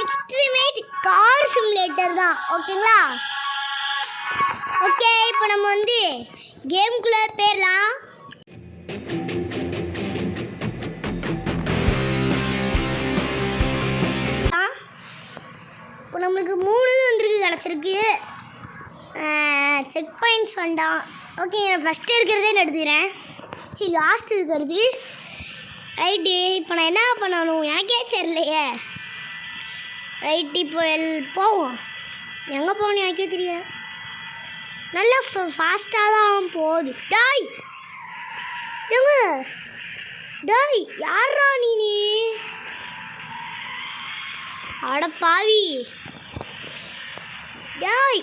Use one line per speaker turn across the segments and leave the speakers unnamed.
எக்ஸ்ட்ரீமேட் car simulator தான். ஓகேங்களா okay இப்போ நம்ம வந்து கேம்குள்ளே போயிடலாம். இப்போ நம்மளுக்கு மூணு இது வந்திருக்கு கிடச்சிருக்கு. செக் பாயிண்ட்ஸ் வேண்டாம் ஓகே நான் ஃபஸ்ட்டு இருக்கிறதே நடத்துகிறேன் சரி லாஸ்ட் இருக்கிறது. ரைட்டு இப்போ நான் என்ன பண்ணணும்? எனக்கே தெரியலையே. ரைட் இப்போ எல் போவோம். எங்கே போகணும் எனக்கே தெரியல. நல்லா ஃபாஸ்ட்டாக தான் போகுது. டாய்! எங்க? டாய் யாரா நீ நீ? அட பாவி. டாய்!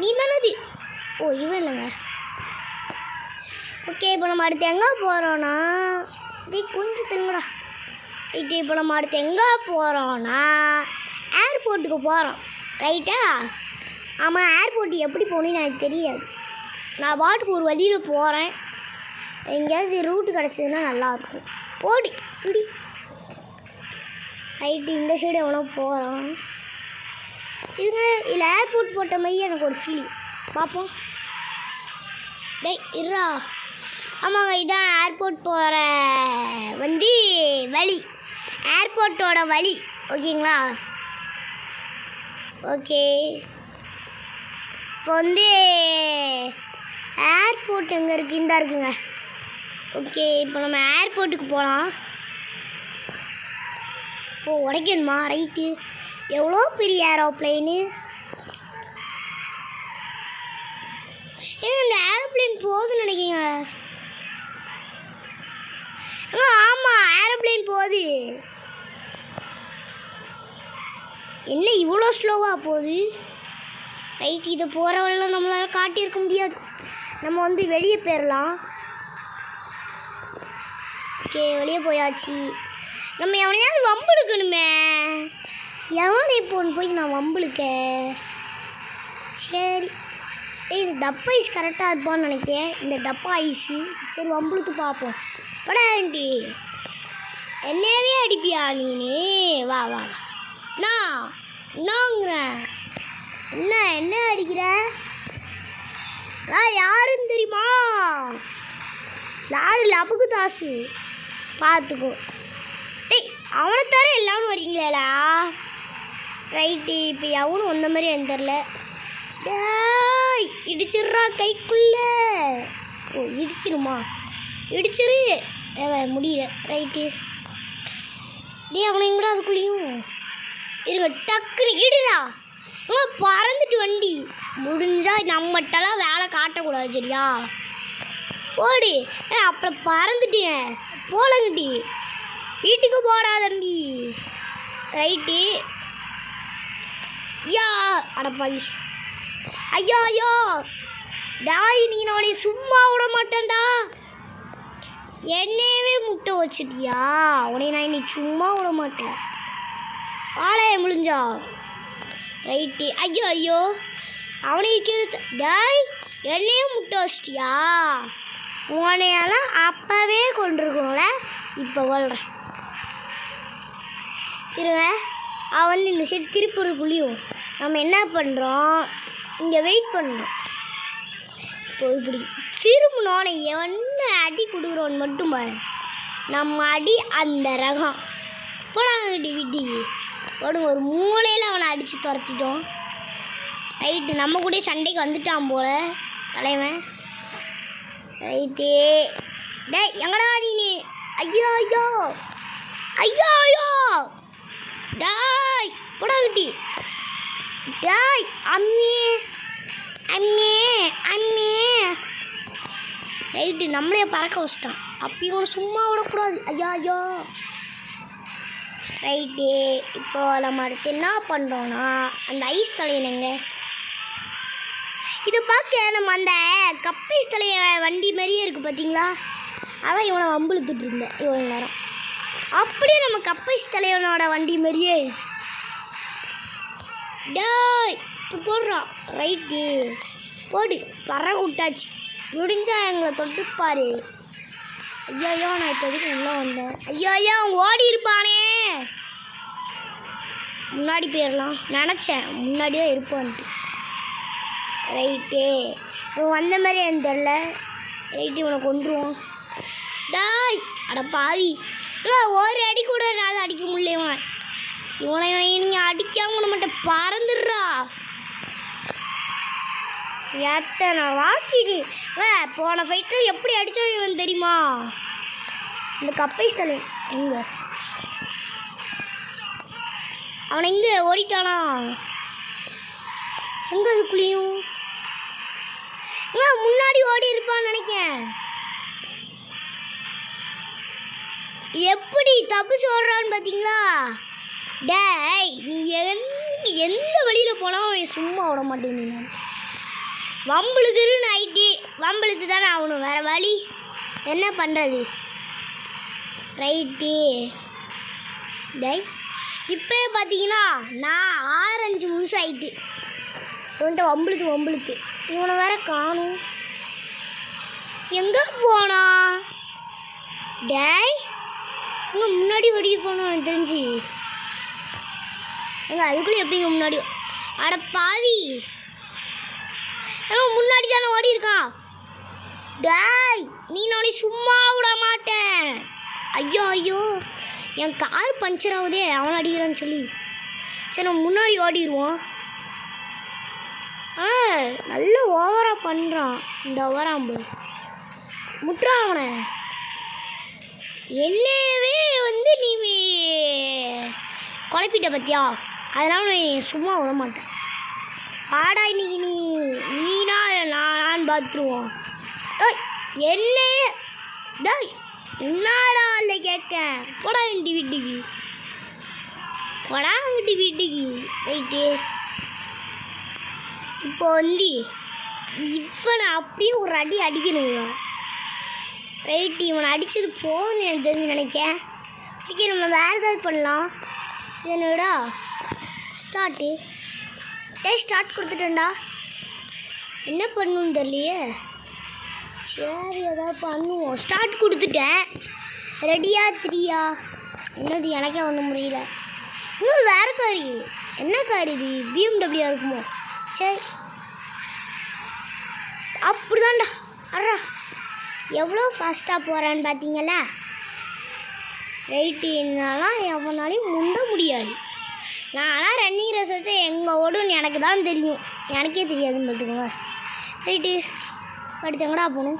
நீ தானது ஓ இவன் இல்லைங்க. ஓகே இப்போ நம்ம அடுத்து எங்கே போகிறோன்னா டேய் கொஞ்சம் தெலுங்குடா ரைட்டு இப்போ நம்ம அடுத்து எங்கே போகிறோன்னா ஏர்போர்ட்டுக்கு போகிறோம் ரைட்டா ஆமாம் ஏர்போர்ட் எப்படி போகணுன்னு எனக்கு தெரியாது. நான் பாட்டுக்கு ஒரு வழியில் போகிறேன் எங்கேயாவது ரூட்டு கிடச்சதுன்னா நல்லாயிருக்கும். போடி இப்படி ரைட்டு இந்த சைடு எவ்வளோ போகிறோம் இதுங்க இதில் ஏர்போர்ட் போட்ட மாதிரி எனக்கு ஒரு ஃபீலிங் பார்ப்போம் டேய் இருடா. ஆமாங்க இதான் ஏர்போர்ட் போகிற வந்து வழி. ஏர்போர்ட்டோட வழி ஓகேங்களா? ஓகே. இப்போ வந்து ஏர்போர்ட் எங்கே இருக்குது இந்த இருக்குங்க. ஓகே இப்போ நம்ம ஏர்போர்ட்டுக்கு போகலாம் ஓ உடைக்கணுமா? ரைட்டு எவ்வளோ பெரிய ஏரோப்ளைனு? ஏங்க இந்த ஏரோப்ளேன் போகுதுன்னு நினைக்கிங்க ஆமாம் ஏரோப்ளேன் போகுது. என்ன இவ்வளோ ஸ்லோவாக போகுது? ரைட் இதை போகிறவெல்லாம் நம்மளால் காட்டியிருக்க முடியாது. நம்ம வந்து வெளியே போயிடலாம் ஓகே வெளியே போயாச்சு. நம்ம எவனையாவது வம்புழுக்கணுமே எவனை இப்போன்னு போய் நான் வம்புழுக்க? சரி. ஏய் இது டப்பா ஐஸ் கரெக்டாக இருப்பான்னு நினைக்கிறேன். இந்த டப்பா ஐஸு. சரி வம்புளுக்கு பார்ப்போம். படா ஆண்டி. என்னவே அடிப்பியா நீனே வா வா வா. நான் என்னங்கிறேன் என்ன என்ன அடிக்கிற? நான் யாருன்னு தெரியுமா? லாடு லபுக்கு தாசு. பார்த்துக்கோ. டேய் அவனை தர எல்லாரும் வரீங்களேடா. ரைட்டு இப்போ எவனும் வந்த மாதிரி எனக்கு இடிச்சிடுறா கைக்குள்ள. ஓ இடிச்சிருமா இடிச்சிரு. முடியல. ரைட்டு டேய் அவனை எங்கடா அதுக்குள்ளேயும்? இருங்க டக்குன்னு இடுடா. அம்மா பறந்துட்டு வண்டி. முடிஞ்சால் நம்மகிட்டலாம் வேலை காட்டக்கூடாது சரியா? போடு. ஏ அப்புறம் பறந்துட்டேன் போலங்கடி வீட்டுக்கு போடா தம்பி. ரைட்டு ஐயா அடப்பாவி ஐயோ ஐயோ. டாய் நீ நானே சும்மா விட மாட்டேன்டா. என்னையவே முட்டை வச்சிட்டியா? உனைய நான் இன்னைக்கு சும்மா விட மாட்டேன். ஆளைய முடிஞ்சா ரைட்டு. ஐயோ ஐயோ. அவனைக்கு டாய் என்னையும் முட்டை வச்சிட்டியா? உனையெல்லாம் அப்போவே கொண்டிருக்கணும்ல இப்போ கொள்றேன். இருங்க. அவன் வந்து இந்த சைடு திருப்பூருக்குள்ளேயும் நம்ம என்ன பண்ணுறோம் இங்கே வெயிட் பண்ணுறோம் இப்போ இப்படி திரும்பினோன்னு என்ன அடி கொடுக்குறோன்னு மட்டும் பாரு. நம்ம அடி அந்த ரகம். போடாங்கடி வீட்டுக்கு போடுங்க ஒரு மூலையில் அவனை அடித்து துரத்திட்டோம். ரைட்டு நம்ம கூட சண்டைக்கு வந்துட்டான் போல தலைவன். ரைட்டு டேய் எங்கடா நீ? ஐயோ ஐயோ. ஐயோ ஐயோ. டாய் போடாங்கட்டி டாய் அம்மே. அம்மே அம்மியே ரைட்டு நம்மளே பறக்க வச்சிட்டான். அப்பயும் சும்மா விடக்கூடாது. ஐயா ஐயா. ரைட்டு இப்போ நம்ம அடுத்து என்ன பண்ணுறோன்னா அந்த ஐஸ் தலையனுங்க இதை பார்க்க நம்ம அந்த கப்பை தலைய வண்டி மாதிரியே இருக்குது பார்த்தீங்களா அதான் இவனை வம்பிழுத்துட்டு இருந்தேன். இவ்வளோ நேரம். அப்படியே நம்ம கப்பைஸ் தலைவனோட வண்டி மாதிரியே டேய் இப்போ போடுறான் ரைட்டு போடு. பறவை விட்டாச்சு. முடிஞ்சா எங்களை தொட்டுப்பாரு ஐயோ ஐயோ நான் இப்போ எதுக்கு உள்ளே வந்தேன்? ஐயோ ஐயா அவங்க ஓடி இருப்பானே. முன்னாடி போயிடலாம். நினச்சேன். முன்னாடி தான் இருப்பான்ட்டு. ரைட்டு இவன் வந்த மாதிரி எனக்கு தெரில ரைட்டு இவனை கொண்டுருவோம் டாய் அட பாவி. இல்லை ஒரு அடி கூட என்னால் அடிக்க முடியல இவனை. இவனை நீங்கள் அடிக்க பறந்துடுறா. எத்தனை வாக்கிடு போன ஃபைட்டில் எப்படி அடித்தான் இவன் தெரியுமா? இந்த கப்பை ஸ்தலன் எங்கே? அவன் எங்கே? ஓடிட்டானா? எங்கே அதுக்குள்ளேயும்? முன்னாடி ஓடி இருப்பான்னு நினைக்கேன். எப்படி தப்பு சொல்கிறான்னு பார்த்தீங்களா டேய் நீ எந்த எந்த வழியில் போனாலும் அவனை சும்மா விட மாட்டேன் நான். வம்பளுக்குன்னு ஆயிட்டு வம்பளுக்கு தானே ஆகணும். வேறு வழி? என்ன பண்ணுறது ரைட்டு. டேய் இப்போ பார்த்தீங்கன்னா நான் ஆறஞ்சு நிமிஷம் ஆயிட்டு. இவன்ட்ட வம்பளுத்து வம்பளுத்து இவனை வேற காணும். எங்கே போனா? டேய் இங்கே முன்னாடி ஓடி போனோம் தெரிஞ்சு. எங்க அதுக்குள்ளே எப்படிங்க முன்னாடி? அட பாவி. ஏங்க முன்னாடி தானே ஓடி இருக்கான் டேய் நீ நானே சும்மா விட மாட்டேன். ஐயோ ஐயோ. என் கார் பஞ்சர் ஆகுதே அவன் அடிக்கிறான்னு சொல்லி. சரி நம்ம முன்னாடி ஓடிடுவோம் ஆ நல்ல ஓவராக பண்ணுறான் இந்த ஓவராம்பு. முட்டுறான் அவனை. என்னவே வந்து நீ குழப்பிட்ட பத்தியா? அதனால் நீ சும்மா விட மாட்டேன் ஆடா இன்னைக்கு நீ நீனா இல்லை நான் பார்த்துருவோம். என்ன டேய் என்னடா இல்லை கேட்க? போடா இண்டி வீட்டுக்கு. போடா வீட்டு வீட்டுக்கு. ரைட்டு இப்போ வந்து இவனை அப்படியே ஒரு அடி அடிக்கணுங்க ரைட்டு இவனை அடித்தது போதும்னு எனக்கு தெரிஞ்சு நினைக்க ஓகே நம்ம வேறு ஏதாவது பண்ணலாம். இதனோட ஸ்டார்ட்டு ஏ ஸ்டார்ட் கொடுத்துட்டேன்டா. என்ன பண்ணுன்னு தெரியலையே. சரி ஏதாவது பண்ணுவோம். ஸ்டார்ட் கொடுத்துட்டேன். ரெடியா த்ரீயா? என்னது எனக்கே ஒன்றும் முடியல இன்னும் வேறு கார். இது என்ன கார் இது? பிஎம்டபிள்யூ இருக்குமோ? சரி. அப்படிதான்டா. அறா எவ்வளோ ஃபாஸ்ட்டாக போகிறான்னு பார்த்தீங்களா ரைட்டு என்னாலாம் எவனாலையும் முண்ட முடியாது. நான்லாம் ரன்னிங் ரேஸ் வச்சா எங்கே ஓடுன்னு எனக்கு தான் தெரியும். எனக்கே தெரியாதுன்னு பார்த்துக்கோங்க ரைட்டு அடுத்தங்கடா போகணும்.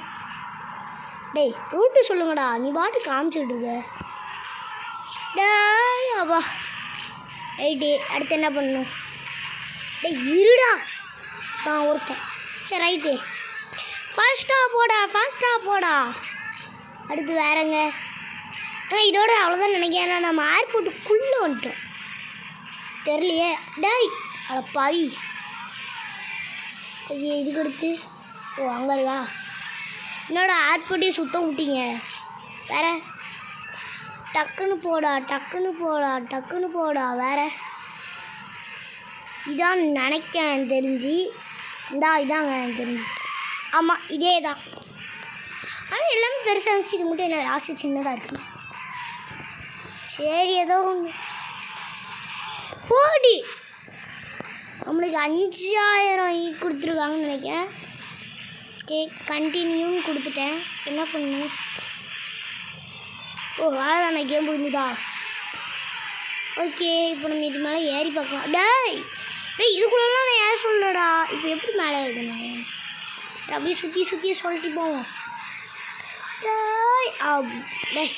டேய் ரூட்டு சொல்லுங்கடா. நீ பாட்டு காமிச்சிட்டு இருக்க. டேய் அப்பா. ரைட்டு அடுத்து என்ன பண்ணணும்? டேய் இருடா. நான் ஒருத்தன். சரி ரைட்டு ஃபாஸ்ட்டாக போடா ஃபாஸ்ட்டாக போடா. அடுத்து வேறங்க. ஆ இதோட அவ்வளோதான் நினைக்கிறேன். ஏன்னா நம்ம ஏர்போர்ட்டுக்குள்ளே வந்துட்டோம். தெரியலையே. டேய் அட பாவி. ஐயே இதுக்கு அடுத்து ஓ அங்கே இருக்கா? என்னோட ஆட்பட்டியை சுத்தம் விட்டீங்க? வேற. டக்குன்னு போடா டக்குன்னு போடா டக்குன்னு போடா வேற. இதான் நினைக்கிறேன் எனக்கு தெரிஞ்சு. இந்தா இதாங்க எனக்கு தெரிஞ்சு. ஆமாம் இதே தான் ஆனால் எல்லாமே பெருசாக இருந்துச்சு. இது மட்டும் என்ன லாஸ்ட்டு சின்னதாக இருக்குது சரி ஏதோ ஒன்று போடி. நம்மளுக்கு அஞ்சாயிரம் கொடுத்துருக்காங்கன்னு நினைக்கிறேன். ஓகே கண்டினியூன்னு கொடுத்துட்டேன். என்ன பண்ணணும்? ஓ அவ்வளோதானே கேம் முடிஞ்சுதா? ஓகே இப்போ நம்ம இது மேலே ஏறி பார்க்கலாம். டேய் டேய் இதுக்குள்ளலாம் நான் ஏற சொல்லடா இப்போ எப்படி மேலே ஏறணும் சரி அப்படியே சுற்றி சுற்றி சொல்லிட்டு போவோம். டேய் அப் டேய்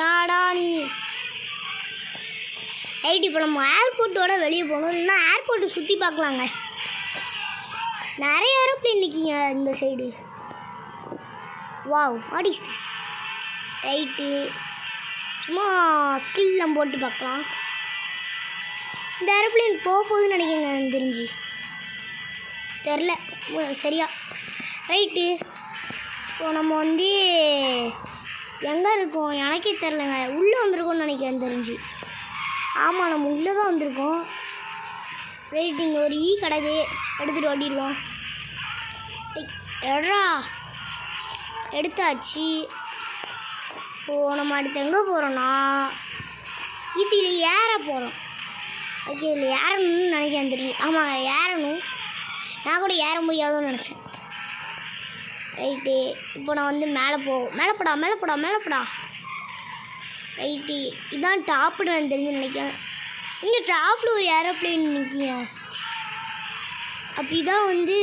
நாடா நீ? ரைட் இப்போ நம்ம ஏர்போர்ட்டோட வெளியே போகணும். இல்லைன்னா ஏர்போர்ட்டை சுற்றி பார்க்கலாங்க. நிறைய ஏரோப்ளேன் நிற்கிங்க இந்த side wow what is this right சும்மா ஸ்கில்லாம் போட்டு பார்க்கலாம். இந்த ஏரோப்ளேன் போக போகுதுன்னு நினைக்கிறேங்க தெரிஞ்சு. தெரில சரியா. ரைட்டு இப்போ நம்ம வந்து எங்கே இருக்கோம்? எனக்கே தெரிலங்க உள்ளே வந்திருக்கோம்னு நினைக்கிறேன் தெரிஞ்சு. ஆமாம் நம்ம உள்ளே தான் வந்திருக்கோம். ரைட் இங்கே ஒரு ஈ கிடக்கு எடுத்துகிட்டு ஓடிடுவோம். எடா எடுத்தாச்சு. ஓ நம்ம அடுத்து எங்கே போகிறோன்னா இதில் ஏற போகிறோம் ஓகே இதில் ஏறணும்னு நினைக்கிறேன் தெரியும் ஆமாம் ஏறணும். நான் கூட ஏற முடியாதுன்னு நினச்சேன். ரைட்டு இப்போ நான் வந்து மேலே போ மேலே போடா மேலே போடா மேலே போடா. ரைட்டு இதான் டாப்பு நான் தெரிஞ்சு நினைக்கிறேன். இங்கே டாப்பில் ஒரு ஏரோப்ளேன் நிற்கிங்க அப்படி தான் வந்து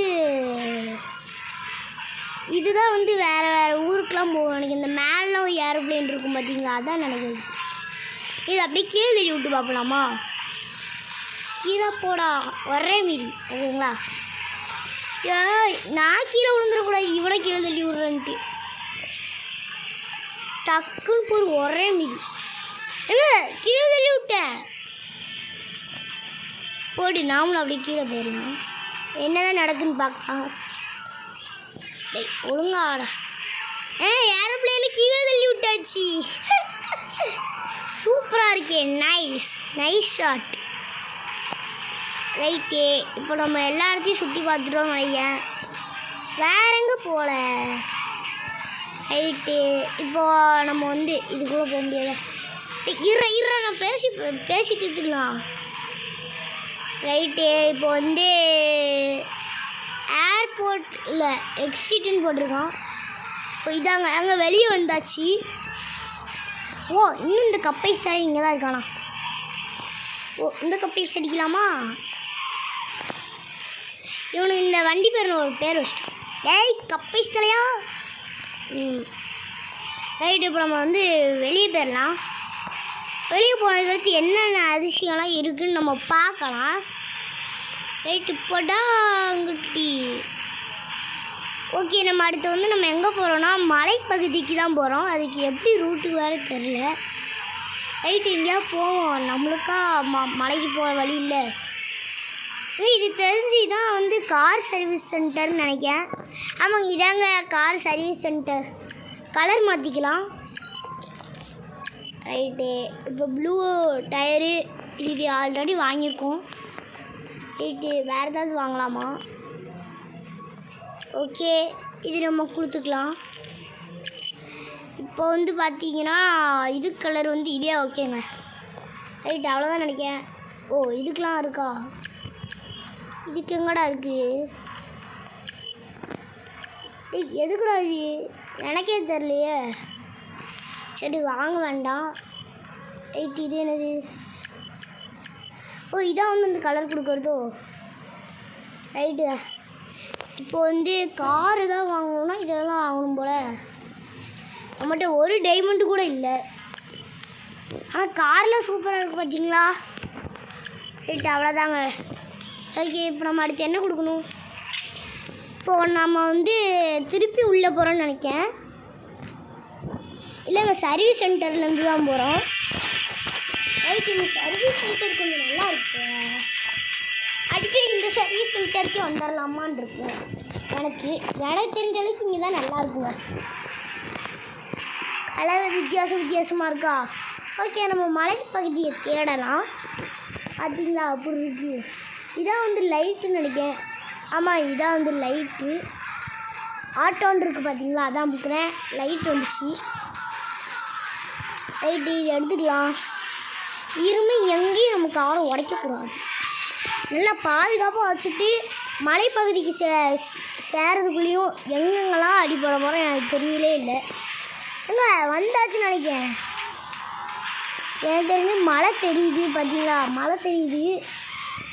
இதுதான் வந்து வேறு வேறு ஊருக்கெலாம் போகணும் நினைக்கிறேன் இந்த மேலே ஒரு ஏரோப்ளேன் இருக்கும் பார்த்தீங்களா அதான் நினைக்கிறேன். இது அப்படியே கீழே தள்ளி விட்டு பார்க்கலாமா? கீழே போடா. ஒரே மீதி. ஓகேங்களா? நான் கீழே விழுந்துடக்கூடாது இவனை கீழே தள்ளி விட்றேன்ட்டு. டக்குன்னு போய் ஒரே மிதி. ஏங்க கீழே தள்ளி விட்டேன் போடி நாமளும் அப்படியே கீழே போயிடலாம். என்னதான் நடக்குன்னு பார்க்கலாம். டேய் ஒழுங்காடா ஏ ஏரோப்ளேனு கீழே தள்ளி விட்டாச்சு. சூப்பராக இருக்கே. நைஸ் நைஸ் ஷாட் ரைட்டே இப்போ நம்ம எல்லா இடத்தையும் சுற்றி பார்த்துட்டோம் நினைக்கிறேன் வேற எங்கே போகல ரைட்டு இப்போ நம்ம வந்து இதுக்குள்ளே போக முடியாது? இற இற நான் பேசி பேசி தீர்த்துக்கலாம் ரைட்டு இப்போ வந்து ஏர்போர்ட்டில் எக்ஸிட்னு போட்டிருக்கோம் இப்போ இதாங்க அங்கே வெளியே வந்தாச்சு. ஓ இன்னும் இந்த கப்பைஸ் தான் இங்கே தான் இருக்கானா? ஓ இந்த கப்பைஸ் அடிக்கலாமா? இவனுக்கு இந்த வண்டி பேர் ஒரு பேர் வச்சிட்டான். ஏய் கப்பைஸ் தலையா? ரைட்டு இப்போ நம்ம வந்து வெளியே போயிடலாம். வெளியே போனதுக்கு என்னென்ன அதிசயம்லாம் இருக்குதுன்னு நம்ம பார்க்கலாம். ரைட்டு போட்டா அங்கிட்டி ஓகே நம்ம அடுத்து வந்து நம்ம எங்கே போகிறோன்னா மலைப்பகுதிக்கு தான் போகிறோம் அதுக்கு எப்படி ரூட்டு வேறு தெரில ரைட்டு எங்கேயா போவோம். நம்மளுக்கா ம மலைக்கு போகிற வழி இல்லை. இது தெரிஞ்சு தான் வந்து கார் சர்வீஸ் சென்டர்னு நினைக்கிறேன். ஆமாங்க இதாங்க கார் சர்வீஸ் சென்டர் கலர் மாற்றிக்கலாம் ரைட்டு இப்போ ப்ளூ டயரு இது ஆல்ரெடி வாங்கியிருக்கோம். ரைட்டு வேறு ஏதாவது வாங்கலாமா? ஓகே இது நம்ம கொடுத்துக்கலாம். இப்போ வந்து பார்த்தீங்கன்னா இது கலர் வந்து இதே ஓகேங்க ரைட் அவ்வளோதான் நினைக்கிறேன். ஓ இதுக்கெலாம் இருக்கா? இதுக்கு எங்கடா இருக்கு? எதுக்குடா இது? எனக்கே தெரியலையே. சரி வாங்க வேண்டாம். ரைட் இது என்னது? ஓ இதான் வந்து இந்த கலர் கொடுக்குறதோ? ரைட்டு இப்போ வந்து கார் தான் வாங்கணும்னா இதெல்லாம் வாங்கணும் போல். நம்மகிட்ட ஒரு டைமண்டு கூட இல்லை. ஆனால் காரில் சூப்பராக இருக்குது பார்த்தீங்களா ரைட் அவ்வளோதாங்க ஓகே இப்போ நம்ம அடுத்து என்ன கொடுக்கணும்? இப்போது நம்ம வந்து திருப்பி உள்ளே போகிறோம்னு நினைக்கிறேன் இல்லைங்க சர்வீஸ் சென்டர்லேருந்து தான் போகிறோம் ஓகே இந்த சர்வீஸ் சென்டர் கொஞ்சம் நல்லா இருக்கு. அடிக்கடி இந்த சர்வீஸ் சென்டருக்கே வந்துடலாமான்னு இருக்கும் எனக்கு எனக்கு தெரிஞ்ச அளவுக்கு இங்கே தான் நல்லா இருக்குங்க. கலர் வித்தியாசம் வித்தியாசமாக இருக்கா? ஓகே நம்ம மலைப்பகுதியை தேடலாம். பார்த்தீங்களா அப்படி இருக்குது இதான் வந்து லைட்டுன்னு நினைக்கிறேன். ஆமாம் இதான் வந்து லைட்டு ஆட்டோன்னு இருக்குது பார்த்தீங்களா அதான் புக்கிறேன். லைட் வந்துச்சு. லைட்டு இது எடுத்துக்கலாம். இருமே எங்கேயும் நம்ம காரை உடைக்கக்கூடாது. நல்லா பாதுகாப்பாக வச்சுட்டு மலைப்பகுதிக்கு சே சேரதுக்குள்ளேயும் எங்கெங்கெல்லாம் அடிப்பட போகிறோம் எனக்கு தெரியலே இல்லை. இல்லை வந்தாச்சுன்னு நினைக்கிறேன். எனக்கு தெரிஞ்சு மழை தெரியுது பார்த்தீங்களா மழை தெரியுது.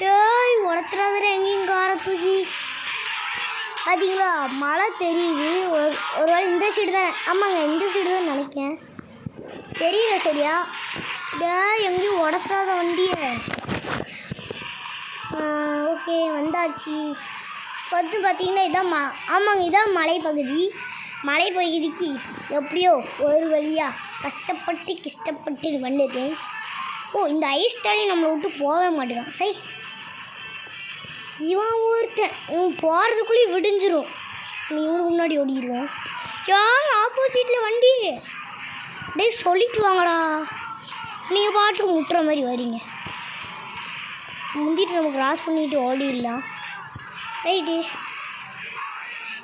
டேய் உடச்சிடாதே எங்கேயும் காரை தூக்கி. பார்த்தீங்களா மழை தெரியுது. ஒரு ஒரு வேளை இந்த சைடு தான் ஆமாங்க இந்த சைடு தான் நினைக்கேன். தெரியல சரியா? டேய் எங்கேயும் உடச்சிடாத வண்டியை. ஓகே வந்தாச்சு. இப்போ வந்து பார்த்தீங்கன்னா இதான் ம ஆமாங்க இதான் மலைப்பகுதி. மலைப்பகுதிக்கு எப்படியோ ஒரு வழியாக கஷ்டப்பட்டு கஷ்டப்பட்டு வந்துட்டேன். ஓ இந்த ஐஸ் தாலி நம்மளை விட்டு போகவே மாட்டேங்கிறான். சை. இவன் ஒருத்தன். இவன் போகிறதுக்குள்ளேயே விடிஞ்சிரும். இவனுக்கு முன்னாடி ஓடிடுவோம் யார் ஆப்போசிட்டில் வண்டி? டேய் சொல்லிட்டு வாங்கடா. நீங்கள் பாட்டு முட்டுற மாதிரி வரீங்க. முந்திட்டு நம்ம கிராஸ் பண்ணிட்டு ஓடிடலாம். ரைட்டு.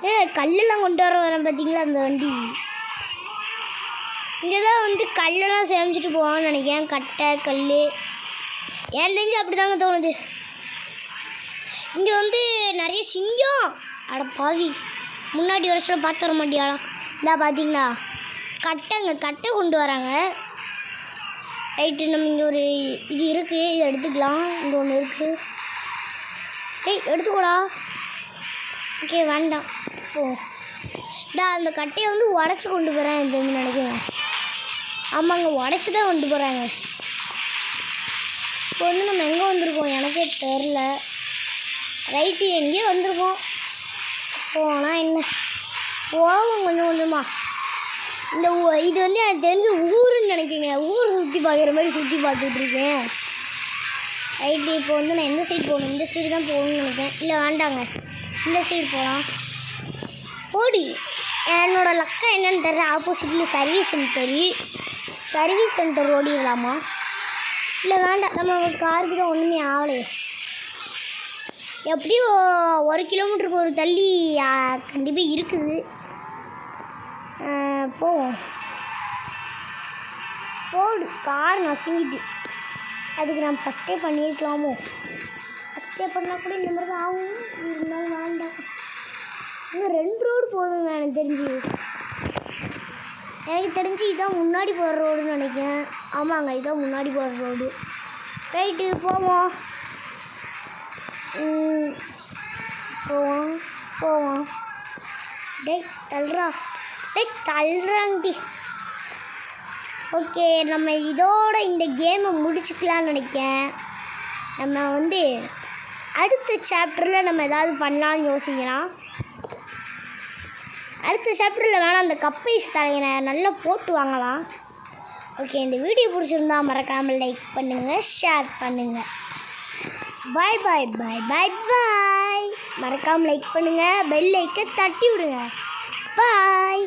ஏ கல்லெல்லாம் கொண்டு வர வரேன் பார்த்தீங்களா அந்த வண்டி? இங்கே தான் வந்து கல்லெல்லாம் சேமிச்சிட்டு போவான்னு நினைக்கிறேன். கட்டை கல் ஏன் தெரிஞ்சு அப்படி தாங்க தோணுது. இங்கே வந்து நிறைய சிங்கம். அட பாவி. முன்னாடி வருஷம் பார்த்து வர மாட்டியாடா. இந்தா பார்த்தீங்களா கட்டைங்க கட்டை கொண்டு வராங்க. ரைட்டு நம்ம இங்கே ஒரு இது இருக்குது இதை எடுத்துக்கலாம். இங்கே ஒன்று இருக்குது ஏய் எடுத்துக்கூடா. ஓகே வேண்டாம். ஓ டா அந்த கட்டையை வந்து உடச்சி கொண்டு போகிறேன் இது நினைக்கிறேன். ஆமாங்க உடச்சி தான் கொண்டு போகிறாங்க இப்போ வந்து நம்ம எங்கே வந்திருக்கோம் எனக்கே தெரில ரைட்டு எங்கேயோ வந்திருக்கோம் போனால் என்ன? போவோம் கொஞ்சம் கொஞ்சமா. இந்த ஊ- இது வந்து எனக்கு தெரிஞ்ச ஊருன்னு நினைக்கிங்க ஊர் சுற்றி பார்க்குற மாதிரி சுற்றி பார்த்துட்டு இருக்கேன். ரைட்டு இப்போ வந்து நான் எந்த சைடு போகணும்? இந்த சைடு தான் போகணும்னு நினைக்கிறேன். இல்லை வேண்டாங்க. இந்த சைடு போகலாம் ஓடி என்னோடய லக்கம் என்னென்னு தெரியல. ஆப்போசிட்டில் சர்வீஸ் சென்டர் சர்வீஸ் சென்டர் ஓடிடலாமா இல்லை வேண்டாம். நம்ம காருக்கு தான் ஒன்றுமே ஆகலையே. எப்படியும் ஒரு கிலோமீட்டருக்கு ஒரு தள்ளி கண்டிப்பாக இருக்குது. போவோம். ஃபோர்டு கார் நசுங்கிட்டு. அதுக்கு நம்ம ஃபஸ்ட்டே பண்ணியிருக்கலாமோ ஃபஸ்ட்டே பண்ணால் கூட இந்த மாதிரி தான் ஆகும். இருந்தாலும் வேண்டாம். இன்னும் ரெண்டு ரோடு போதுங்க எனக்கு தெரிஞ்சு. எனக்கு தெரிஞ்சு இதான் முன்னாடி போகிற ரோடுன்னு நினைக்கிறேன். ஆமாங்க இதான் முன்னாடி போகிற ரோடு. ரைட்டு போவோம். ம், போவோம் போவோம். டேய் தள்ளுறா. டேய் தள்ளுறாங்கடி ஓகே நம்ம இதோட இந்த கேமை முடிச்சுக்கலாம்னு நினைக்கிறேன். நம்ம வந்து அடுத்த சாப்டரில் நம்ம ஏதாவது பண்ணலான்னு யோசிக்கலாம். அடுத்த சாப்டரில் வேணால் அந்த கப்பைஸ் தலையனை நல்லா போட்டு வாங்கலாம். ஓகே இந்த வீடியோ பிடிச்சிருந்தா மறக்காமல் லைக் பண்ணுங்கள் ஷேர் பண்ணுங்கள் பாய் பாய் பாய் பாய் பாய் மறக்காமல் லைக் பண்ணுங்கள் பெல் லைக்கை தட்டி விடுங்க. பாய்